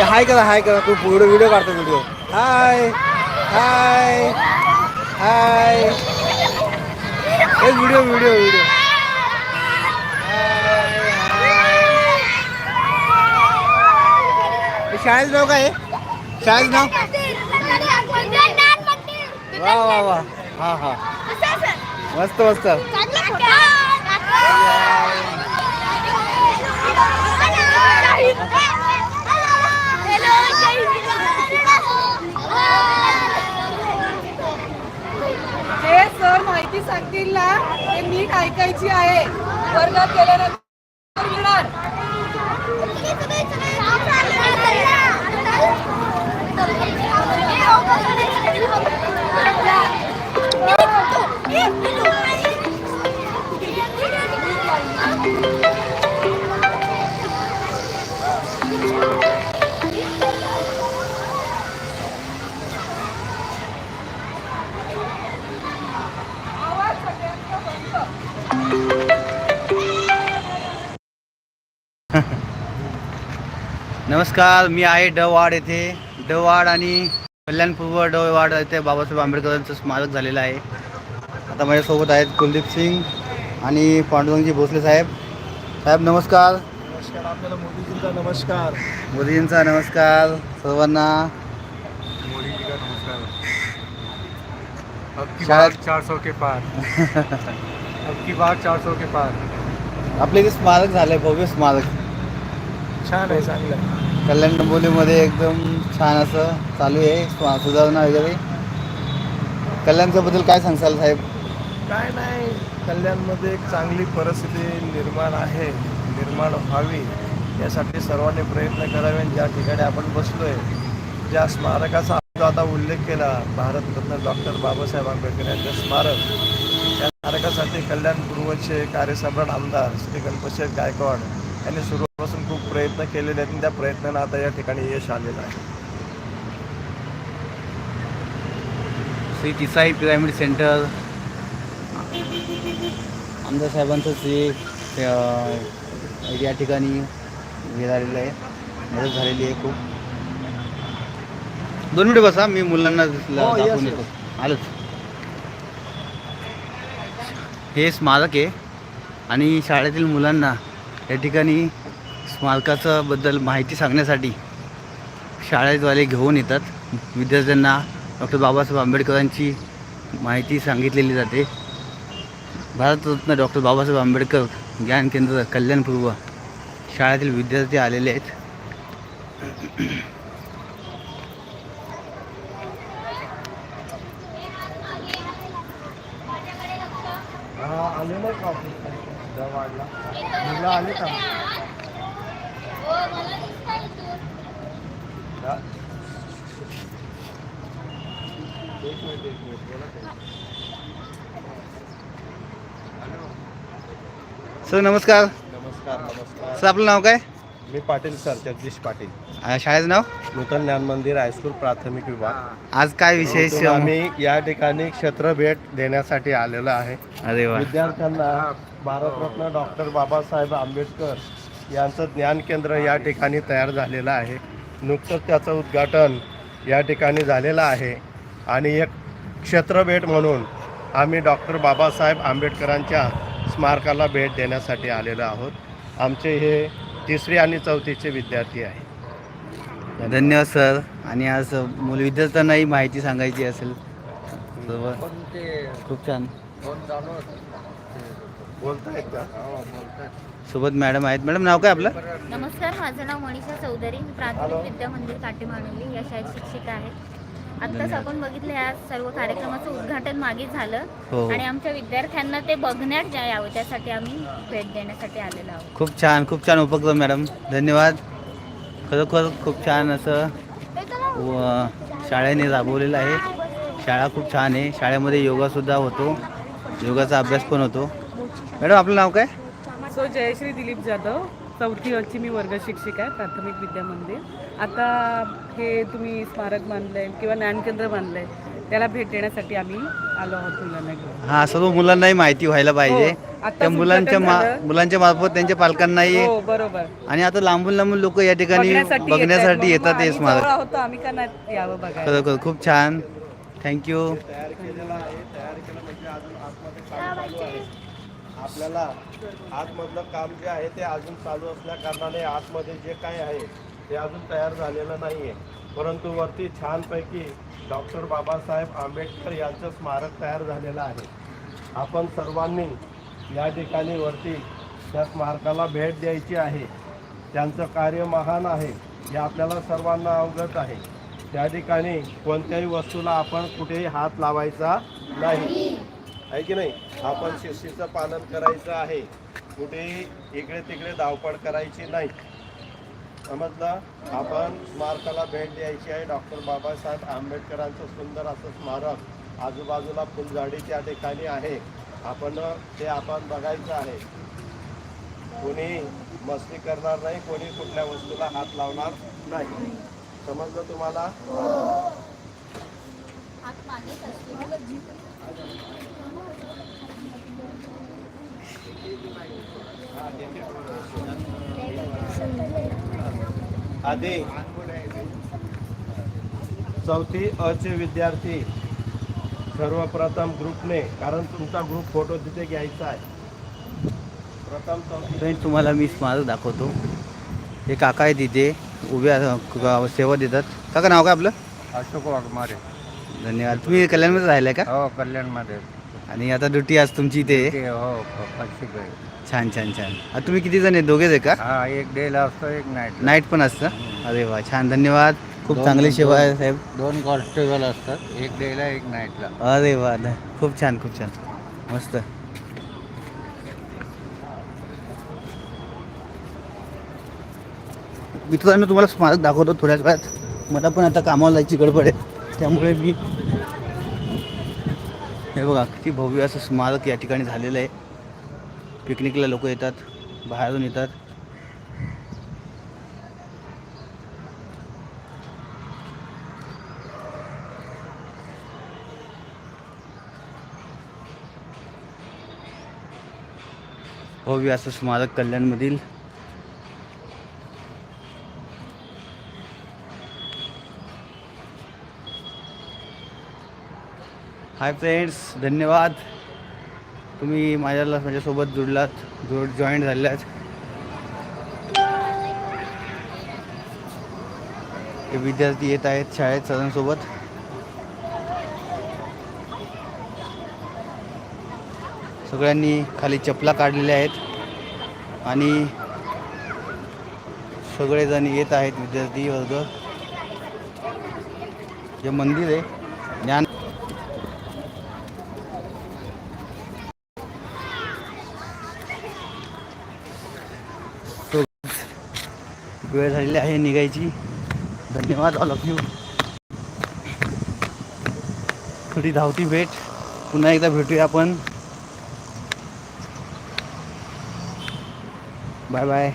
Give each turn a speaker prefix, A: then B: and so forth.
A: ए, हाय करा हाय करा. तू व्हिडिओ व्हिडिओ काढतो व्हिडिओ हाय हाय हाय. ए व्हिडिओ व्हिडिओ व्हिडिओ शाळेचं नाव काय शाळेचं नाव? वा वा वा. हा हा. मस्त मस्त
B: हे सर माहिती सांगतील ना ते नीट आहे. वर्गात गेल्यानंतर
A: नमस्कार मी आहे डवाड येथे. डवाड आणि कल्याणपूर्व डवाड येथे बाबासाहेब आंबेडकरांचं स्मारक झालेलं आहे. आता माझ्यासोबत आहेत कुलदीप सिंग आणि पांडुरंगजी भोसले साहेब. साहेब नमस्कार.
C: नमस्कार आपल्याला मोदीजींचा नमस्कार.
A: मोदीजींचा नमस्कार सर्वांना.
C: जी नमस्कार. अब की
A: शायद-
C: बार चार सौ के पार. अब की बार चार सौ के पार.
A: आपले इथे स्मारक झालं भव्य स्मारक.
C: छान आहे चांगलं.
A: कल्याण डोंबिवलीमध्ये एकदम छान असं चालू आहे. सुधारणा वगैरे. कल्याणच्याबद्दल काय सांगसाल साहेब?
C: काय नाही कल्याणमध्ये एक चांगली परिस्थिती निर्माण आहे निर्माण व्हावी यासाठी सर्वांनी प्रयत्न करावे आणि ज्या ठिकाणी आपण बसलोय ज्या स्मारकाचा जो आता उल्लेख केला भारतरत्न डॉक्टर बाबासाहेब आंबेडकर यांचे स्मारक या स्मारकासाठी कल्याण पूर्वचे कार्यसम्राट आमदार श्री गणपतशेठ गायकवाड यांनी सुरू प्रयत्न केलेले आहेत आणि त्या प्रयत्नांना आता या ठिकाणी यश आलेलं आहे.
A: Shri Tisai pyramid centre. आमदार साहेबांचं जे या ठिकाणी हे झालेलं आहे. मदत झालेली आहे खूप. दोन मिनिटं बसा मी मुलांना दिसलं-
C: हो.
A: येतो आलोच. हे स्मारक आहे आणि शाळेतील मुलांना या ठिकाणी स्मारकाचं बद्दल माहिती सांगण्यासाठी शाळेद्वारे घेऊन येतात. विद्यार्थ्यांना डॉक्टर बाबासाहेब आंबेडकरांची माहिती सांगितलेली जाते. भारतरत्न डॉक्टर बाबासाहेब आंबेडकर ज्ञान केंद्र कल्याणपूर्व शाळेतील विद्यार्थी आलेले आहेत.
C: आले का दवाडला मुलं आले का हा? एक मिनिट एक मिनिट बोला ताई.
A: सर नमस्कार.
C: नमस्कार नमस्कार.
A: सर आपलं नाव काय?
C: मी पाटील सर जगदीश पाटील.
A: अं, शाळेचं नाव?
C: नूतन ज्ञान मंदिर हायस्कूल प्राथमिक विभाग.
A: आज काय विशेष
C: आम्ही या ठिकाणी क्षेत्र भेट देण्यासाठी आलेलो आहे.
A: अरे वा.
C: विद्यार्थ्यांना भारतरत्न डॉक्टर बाबासाहेब आंबेडकर यांचं ज्ञान केंद्र या ठिकाणी तयार झालेलं आहे. नुकतंच त्याचं उद्घाटन या ठिकाणी झालेलं आहे. आणि एक क्षेत्रभेट म्हणून आम्ही डॉक्टर बाबासाहेब आंबेडकरांच्या स्मारकाला भेट देण्यासाठी आलेलो आहोत. आमचे हे तिसरी आणि चौथीचे विद्यार्थी आहे
A: धन्यवाद सर. आणि आज मुलं विद्यार्थ्यांनाही माहिती सांगायची असेल खूप छान.
C: बोलतायत का?
A: सोबत मॅडम आहेत. मॅडम नाव काय आपलं?
D: नमस्कार माझं नाव मनीषा चौधरी. मी प्राथमिक विद्या मंदिर काटेमानवली या शाळेत शिक्षिका आहे आत्ताच आपण बघितलं या सर्व कार्यक्रमाचं उद्घाटन मागे झालं.
A: हो.
D: आणि आमच्या विद्यार्थ्यांना ते बघण्यात यावं त्यासाठी आम्ही भेट देण्यासाठी आलेलो आहोत.
A: खूप छान खूप छान उपक्रम मॅडम. धन्यवाद. खरोखर खूप छान असं व शाळेने राबवलेलं आहे. शाळा खूप छान आहे. शाळेमध्ये योगासुद्धा होतो. योगाचा अभ्यास पण होतो. मॅडम आपलं नाव काय?
B: सो जयश्री दिलीप जाधव चौथी वर्षी मी वर्ग शिक्षिका आहे प्राथमिक विद्या मंदिर. आता हे तुम्ही स्मारक बांधलंय किंवा ज्ञानकेंद्र बांधलंय त्याला भेट देण्यासाठी आम्ही आलो आहोत मुलांना घेऊन.
A: हा सर्व मुलांनाही माहिती व्हायला पाहिजे.
B: हो, आत्ताच
A: त्या मुलांच्या. मुलांच्या मार्फत त्यांच्या पालकांनाही
B: हो बरोबर.
A: आणि आता लांबून लांबून लोक या ठिकाणी बघण्यासाठी येतात. हे स्मारक.
B: आहोत आम्ही का नाही यावं बघायला.
A: खरोखर खूप छान. थँक्यू
C: आपल्याला आतमधलं काम जे आहे ते अजून चालू असल्या कारणाने आतमध्ये जे काय आहे ते अजून तयार झालेलं नाही आहे परंतु वरती छानपैकी डॉक्टर बाबासाहेब आंबेडकर यांचं स्मारक तयार झालेलं आहे. आपण सर्वांनी या ठिकाणी वरती त्या स्मारकाला भेट द्यायची आहे. त्यांचं कार्य महान आहे. हे आपल्याला सर्वांना अवगत आहे. त्या ठिकाणी कोणत्याही वस्तूला आपण कुठेही हात लावायचा नाही. आहे की नाही? आपण शिस्तीचं पालन करायचं आहे. कुठेही इकडे तिकडे धावपळ करायची नाही. समजलं? आपण स्मारकाला भेट द्यायची आहे. डॉक्टर बाबासाहेब आंबेडकरांचं सुंदर असं स्मारक आजूबाजूला फुलझाडी त्या ठिकाणी आहे. आपण ते आपण बघायचं आहे. कोणी मस्ती करणार नाही कोणी कुठल्या वस्तूला हात लावणार नाही. समजलं तुम्हाला? आधी. चौथी अ चे विद्यार्थी. सर्वप्रथम ग्रुपने कारण तुमचा ग्रुप फोटो तिथे घ्यायचा आहे. प्रथम चौथी.
A: तुम्हाला मी स्मारक दाखवतो. हे काका आहेत इथे उभ्या क- सेवा देतात. काका नाव काय आपलं?
E: अशोक वाघमारे.
A: धन्यवाद. तुम्ही कल्याणमध्ये राहिलाय का?
E: हो कल्याणमध्ये.
A: आणि आता ड्युटी आज तुमची इथे. आहे.
E: ते हो
A: छान छान छान. आता तुम्ही किती जण आहे दोघेच आहे का?
E: हा एक डेला असतो एक नाईट
A: नाईट पण असतं? अरे वा छान. धन्यवाद. खूप चांगली सेवा आहे साहेब.
E: दोन कॉन्स्टेबल असतात एक डेला एक नाईटला
A: अरे वा ध- खूप छान खूप छान. मस्त. मित्रांनो तुम्हाला स्मारक दाखवतो थोड्याच वेळात. मला पण आता कामाला जायची गडबड आहे. त्यामुळे मी हे बघा किती भव्य असं स्मारक या ठिकाणी झालेलं आहे. पिकनिकला लोक येतात बाहेरून येतात. भव्य असं स्मारक कल्याणमधील हाय फ्रेंड्स धन्यवाद. तुम्ही माझ्याला माझ्यासोबत जुडलात जोड जॉईन झाल्यात. हे विद्यार्थी येत आहेत शाळेत सरांसोबत. सगळ्यांनी खाली चपला काढलेल्या आहेत. आणि सगळेजण येत आहेत विद्यार्थी वर्ग. जे मंदिर आहे ज्ञान वेळ झालेली आहे निघायची. धन्यवाद ऑल ऑफ यू थोडी धावती भेट. पुन्हा एकदा भेटूया आपण. Bye bye